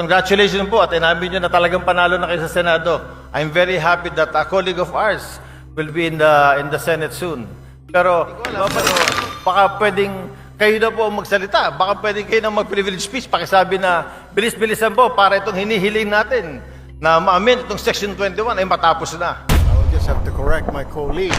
Congratulations po at inamin nyo na talagang panalo na kayo sa Senado. I'm very happy that a colleague of ours will be in the in the Senate soon. Pero baka, baka pwedeng kayo na po ang magsalita. Baka pwedeng kayo na mag-privilege speech. Pakisabi na bilis-bilisan po para itong hinihiling natin na ma-amend itong Section 21 ay matapos na. I will just have to correct my colleague.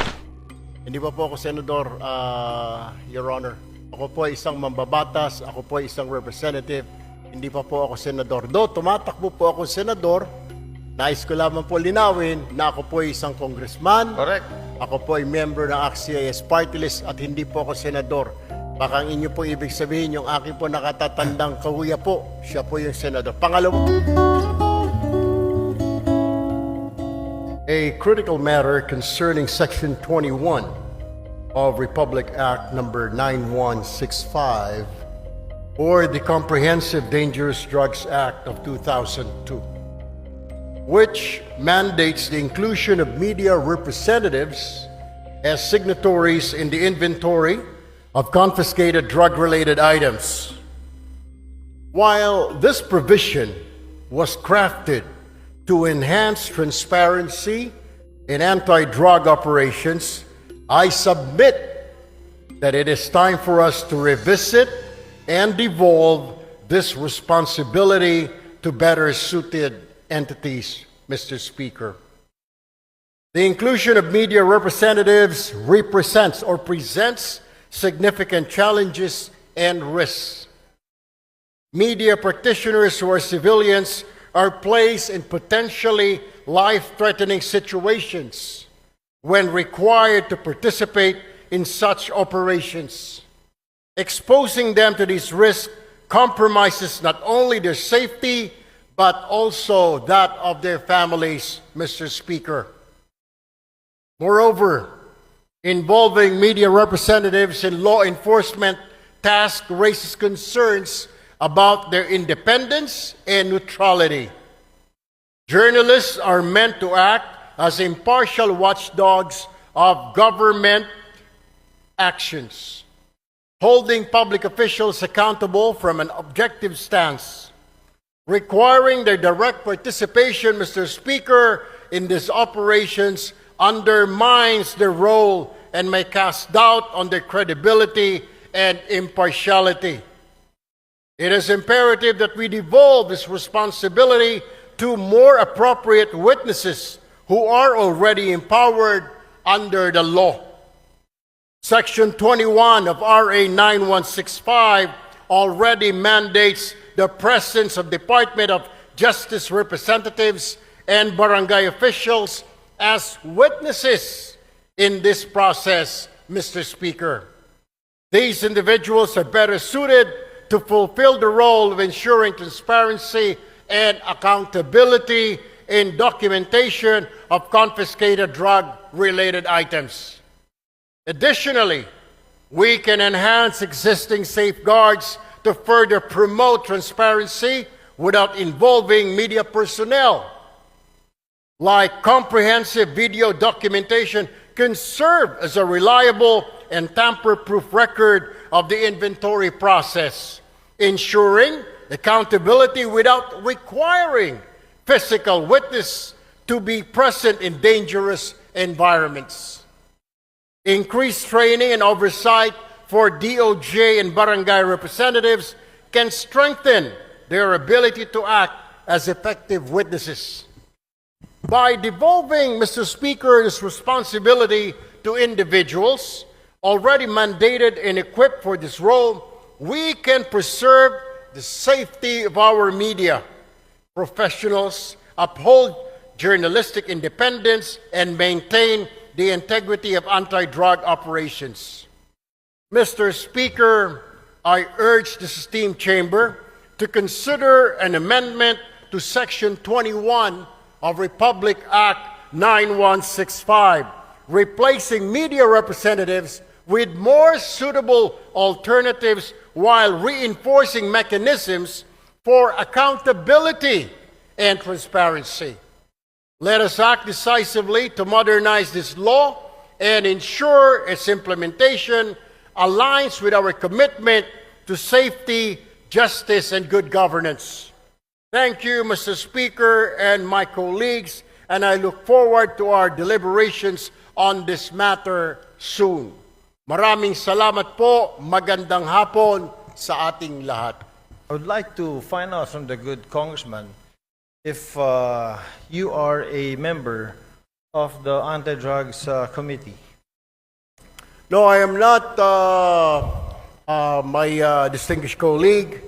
Hindi pa po ako senador, uh, Your Honor. Ako po ay isang mambabatas, ako po ay isang representative, hindi pa po ako senador. Do, tumatakbo po ako senador, nais ko lamang po linawin na ako po ay isang congressman, Correct. ako po ay member ng AXIS party list at hindi po ako senador. Baka ang inyo po ibig sabihin, yung aking po nakatatandang kahuya po, siya po yung senador. Pangalawa, a critical matter concerning Section 21 of Republic Act Number 9165 or the Comprehensive Dangerous Drugs Act of 2002, which mandates the inclusion of media representatives as signatories in the inventory of confiscated drug related items. While this provision was crafted to enhance transparency in anti drug operations, I submit that it is time for us to revisit and devolve this responsibility to better suited entities, Mr. Speaker. The inclusion of media representatives represents or presents significant challenges and risks. Media practitioners who are civilians are placed in potentially life threatening situations when required to participate in such operations. Exposing them to these risks compromises not only their safety but also that of their families, Mr. Speaker. Moreover, involving media representatives in law enforcement task raises concerns about their independence and neutrality. Journalists are meant to act as impartial watchdogs of government actions, holding public officials accountable from an objective stance. Requiring their direct participation, Mr. Speaker, in these operations undermines their role and may cast doubt on their credibility and impartiality. It is imperative that we devolve this responsibility to more appropriate witnesses who are already empowered under the law. Section 21 of RA 9165 already mandates the presence of Department of Justice representatives and barangay officials as witnesses in this process, Mr. Speaker. These individuals are better suited to fulfill the role of ensuring transparency and accountability in documentation of confiscated drug related items. Additionally, we can enhance existing safeguards to further promote transparency without involving media personnel. Like comprehensive video documentation can serve as a reliable and tamper proof record of the inventory process, ensuring accountability without requiring physical witness to be present in dangerous environments increased training and oversight for DOJ and barangay representatives can strengthen their ability to act as effective witnesses. By devolving, Mr. Speaker, this responsibility to individuals already mandated and equipped for this role, we can preserve the safety of our media professionals, uphold journalistic independence, and maintain the integrity of anti drug operations. Mr. Speaker, I urge this esteemed chamber to consider an amendment to Section 21 of Republic Act 9165, replacing media representatives with more suitable alternatives while reinforcing mechanisms for accountability and transparency. Let us act decisively to modernize this law and ensure its implementation aligns with our commitment to safety, justice, and good governance. Thank you, Mr. Speaker and my colleagues, and I look forward to our deliberations on this matter soon. Maraming salamat po. Magandang hapon sa ating lahat. I would like to find out from the good congressman if uh, you are a member of the anti-drugs uh, committee. No, I am not uh, uh, my uh, distinguished colleague.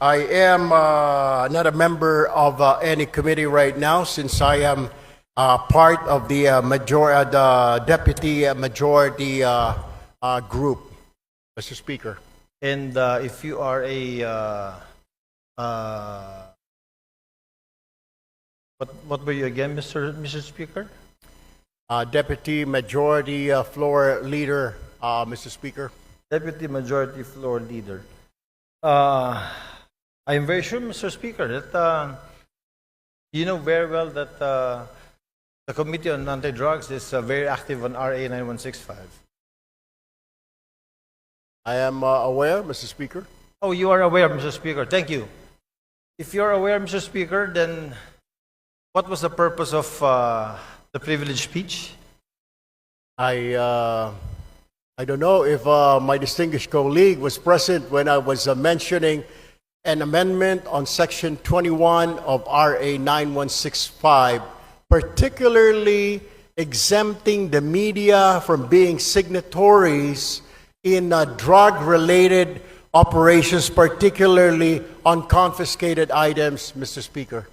I am uh, not a member of uh, any committee right now since I am uh, part of the uh, major, uh, the deputy majority uh, uh, group, Mr. Speaker. And uh, if you are a uh, uh, what what were you again, Mr. Mr. Speaker? Uh, deputy majority uh, floor leader, uh, Mr. Speaker. Deputy Majority Floor Leader. Uh, I am very sure, Mr. Speaker, that uh, you know very well that uh, the Committee on Anti-Drugs is uh, very active on RA 9165. I am uh, aware, Mr. Speaker. Oh, you are aware, Mr. Speaker. Thank you. If you're aware, Mr. Speaker, then what was the purpose of uh, the privileged speech? I, uh, I don't know if uh, my distinguished colleague was present when I was uh, mentioning an amendment on Section 21 of RA 9165, particularly exempting the media from being signatories in uh, drug related operations, particularly on confiscated items, Mr. Speaker.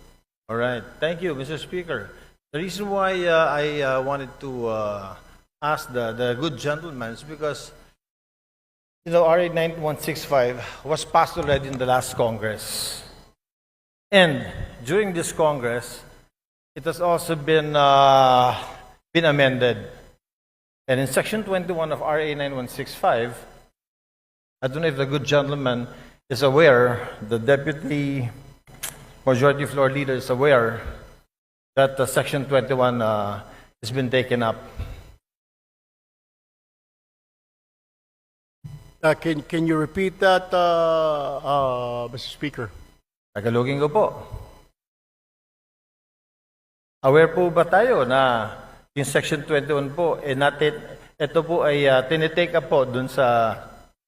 All right. Thank you, Mr. Speaker. The reason why uh, I uh, wanted to uh, ask the, the good gentleman is because, you know, RA 9165 was passed already in the last Congress. And during this Congress, it has also been, uh, been amended. And in Section 21 of RA 9165, I don't know if the good gentleman is aware, the Deputy Majority Floor Leader is aware that uh, Section 21 uh, has been taken up. Uh, can, can you repeat that, uh, uh, Mr. Speaker? Tagalogin ko po. Aware po ba tayo na yung Section 21 po, eh natin, ito po ay uh, tinitake up po dun sa,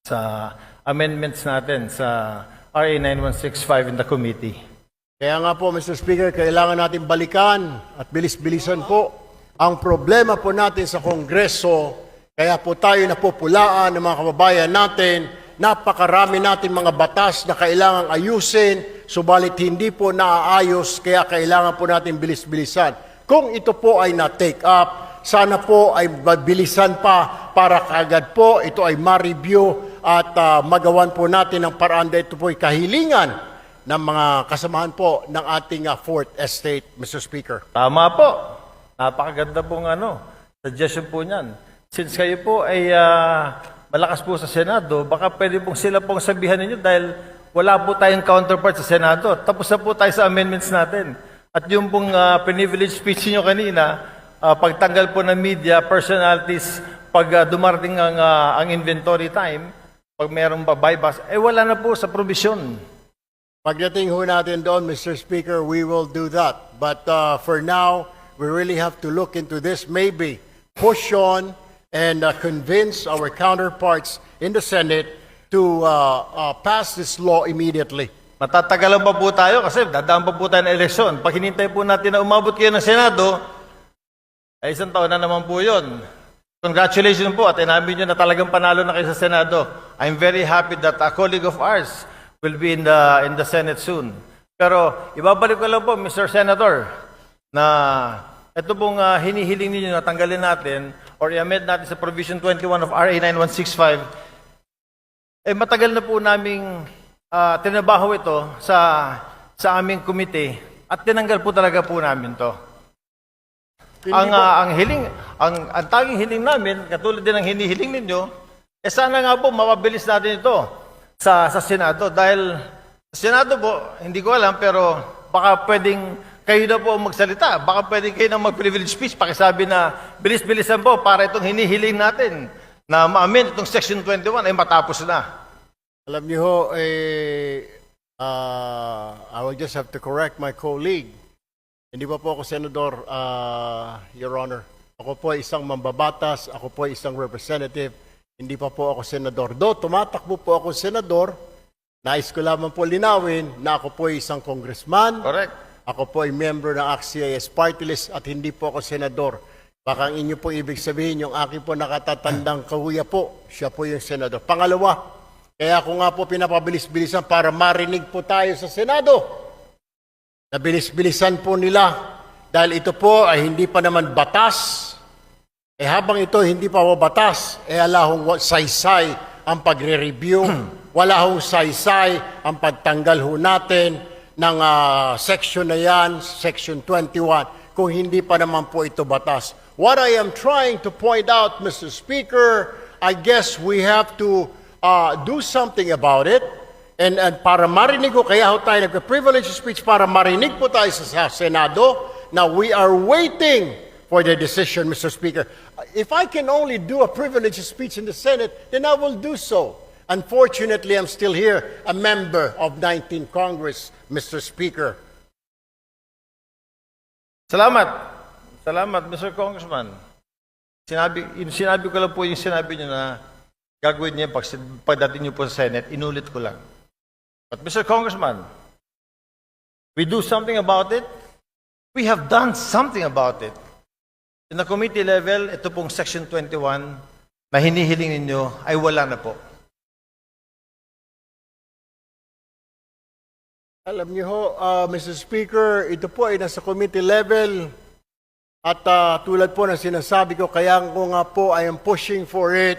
sa amendments natin sa RA 9165 in the committee. Kaya nga po, Mr. Speaker, kailangan natin balikan at bilis-bilisan po ang problema po natin sa Kongreso. Kaya po tayo napupulaan ng mga kababayan natin. Napakarami natin mga batas na kailangang ayusin, subalit hindi po naaayos, kaya kailangan po natin bilis-bilisan. Kung ito po ay na-take up, sana po ay mabilisan pa para kagad po ito ay ma-review at ah, magawan po natin ng paraan dahil ito po ay kahilingan ng mga kasamahan po ng ating uh, Fourth Estate, Mr. Speaker. Tama po. Napakaganda pong ano, suggestion po niyan. Since kayo po ay ah, malakas po sa Senado, baka pwede pong sila pong sabihan ninyo dahil wala po tayong counterpart sa Senado. Tapos na po tayo sa amendments natin. At yung pong uh, privilege speech niyo kanina, ah, pagtanggal po ng media, personalities, pag ah, dumarating ang, ah, ang inventory time, pag mayroong pa bypass, eh wala na po sa provision. Pagdating ho natin doon, Mr. Speaker, we will do that. But uh, for now, we really have to look into this, maybe push on and uh, convince our counterparts in the Senate to uh, uh, pass this law immediately. Matatagalan pa po tayo kasi dadaan pa po tayo ng eleksyon. Pag hinintay po natin na umabot kayo ng Senado, ay isang taon na naman po yun. Congratulations po at inamin nyo na talagang panalo na kayo sa Senado. I'm very happy that a colleague of ours will be in the, in the Senate soon. Pero ibabalik ko lang po, Mr. Senator, na ito pong ah, hinihiling ninyo na tanggalin natin or i-amend natin sa Provision 21 of RA 9165 eh matagal na po naming ah, tinabaho ito sa sa aming komite at tinanggal po talaga po namin to. Hindi ang po- ah, ang hiling ang ang tanging hiling namin katulad din ng hinihiling ninyo eh sana nga po mapabilis natin ito sa sa Senado dahil Senado po hindi ko alam pero baka pwedeng kayo na po magsalita. Baka pwedeng kayo na mag-privilege speech. Pakisabi na bilis-bilisan po para itong hinihiling natin na ma-amend itong Section 21 ay matapos na. Alam niyo ho, eh, uh, I will just have to correct my colleague. Hindi pa po ako senador, uh, Your Honor. Ako po ay isang mambabatas, ako po ay isang representative, hindi pa po ako senador. Do, tumatakbo po ako senador, nais ko lamang po linawin na ako po ay isang congressman, Correct. ako po ay member ng AXIS party list at hindi po ako senador. Baka ang inyo po ibig sabihin, yung aking po nakatatandang kahuya po, siya po yung senador. Pangalawa, kaya ako nga po pinapabilis-bilisan para marinig po tayo sa Senado. Nabilis-bilisan po nila dahil ito po ay hindi pa naman batas. Eh habang ito hindi pa po batas, eh ala hong saysay ang pagre-review, wala hong saysay ang pagtanggal ho natin ng ah, section na yan, section 21, kung hindi pa naman po ito batas. What I am trying to point out, Mr. Speaker, I guess we have to uh, do something about it. And, and para marinig ko, kaya ho tayo nagka-privilege speech para marinig po tayo sa, Senado. Now, we are waiting for the decision, Mr. Speaker. If I can only do a privilege speech in the Senate, then I will do so. Unfortunately, I'm still here, a member of 19 Congress, Mr. Speaker. Salamat. Salamat, Mr. Congressman. Sinabi, sinabi ko lang po yung sinabi niyo na gagawin niya pag, pagdating niyo po sa Senate, inulit ko lang. But Mr. Congressman, we do something about it. We have done something about it. In the committee level, ito pong Section 21 na hinihiling ninyo ay wala na po. Alam niyo ho, uh, Mr. Speaker, ito po ay nasa committee level. At uh, tulad po ng sinasabi ko, kaya ko nga po I am pushing for it.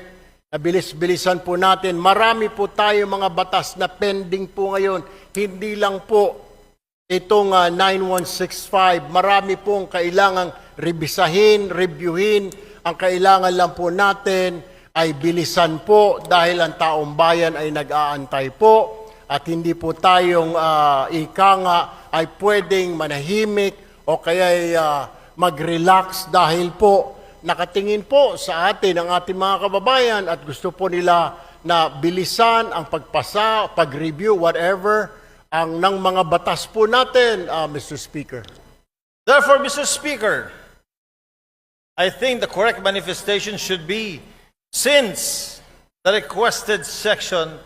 Nabilis-bilisan po natin. Marami po tayo mga batas na pending po ngayon. Hindi lang po itong uh, 9165. Marami pong kailangang rebisahin, reviewin. Ang kailangan lang po natin ay bilisan po dahil ang taong bayan ay nag-aantay po at hindi po tayong ah, ika ay pwedeng manahimik o kaya ay ah, mag-relax dahil po nakatingin po sa atin ang ating mga kababayan at gusto po nila na bilisan ang pagpasa, pag-review, whatever, ang ng mga batas po natin, ah, Mr. Speaker. Therefore, Mr. Speaker, I think the correct manifestation should be since the requested section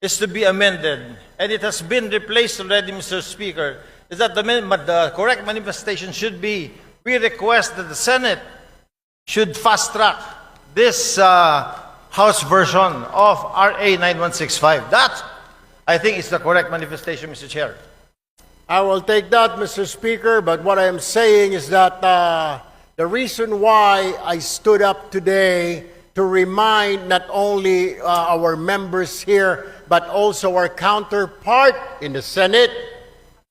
is to be amended and it has been replaced already, Mr. Speaker, is that the, the correct manifestation should be we request that the Senate should fast track this uh, House version of RA 9165. That, I think, it's the correct manifestation, Mr. Chair. I will take that, Mr. Speaker, but what I am saying is that uh, the reason why I stood up today to remind not only uh, our members here, but also our counterpart in the Senate,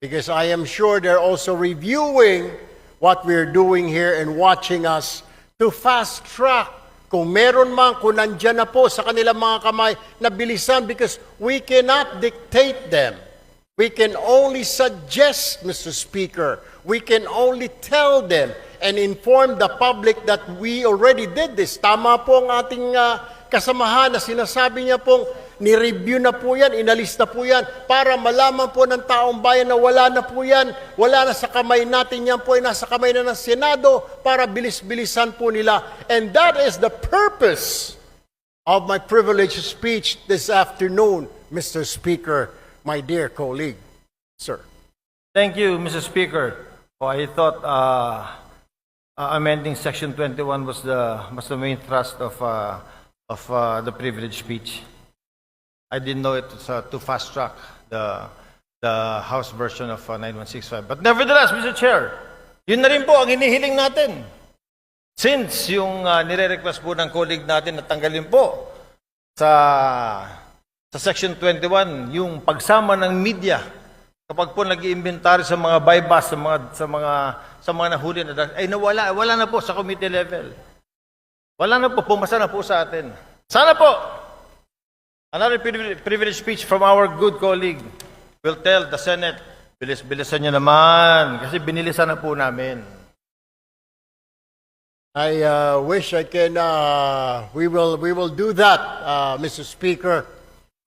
because I am sure they're also reviewing what we're doing here and watching us to fast track kung meron man, kung nandyan na po sa kanilang mga kamay, na bilisan because we cannot dictate them. We can only suggest, Mr. Speaker. We can only tell them and inform the public that we already did this. Tama po ang ating ah, kasamahan na sinasabi niya pong ni-review na po yan, inalis na po yan, para malaman po ng taong bayan na wala na po yan, wala na sa kamay natin yan po ay nasa kamay na ng Senado para bilis-bilisan po nila. And that is the purpose of my privileged speech this afternoon, Mr. Speaker, my dear colleague. Sir. Thank you, Mr. Speaker. Oh, I thought uh, uh, amending Section 21 was the was the main thrust of uh, of uh, the privilege speech. I didn't know it was uh, to fast track the the House version of uh, 9165. But nevertheless, Mr. Chair, yun na rin po ang hinihiling natin. Since yung uh, nire-request po ng colleague natin na tanggalin po sa sa Section 21 yung pagsama ng media kapag po nag-iimbentary sa mga bypass sa mga sa mga sa mga nahuli na ay nawala wala na po sa committee level. Wala na po pumasa na po sa atin. Sana po another privilege, privilege speech from our good colleague will tell the Senate bilis-bilisan niyo naman kasi binilisan na po namin. I uh, wish I can. Uh, we will. We will do that, uh, Mr. Speaker.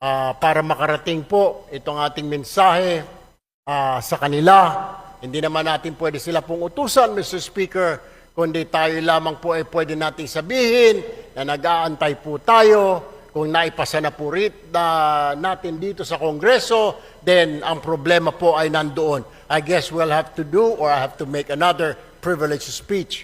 ah, para makarating po itong ating mensahe ah, sa kanila. Hindi naman natin pwede sila pong utusan, Mr. Speaker, kundi tayo lamang po ay pwede nating sabihin na nag-aantay po tayo kung naipasa na po rit na natin dito sa Kongreso, then ang problema po ay nandoon. I guess we'll have to do or I have to make another privilege speech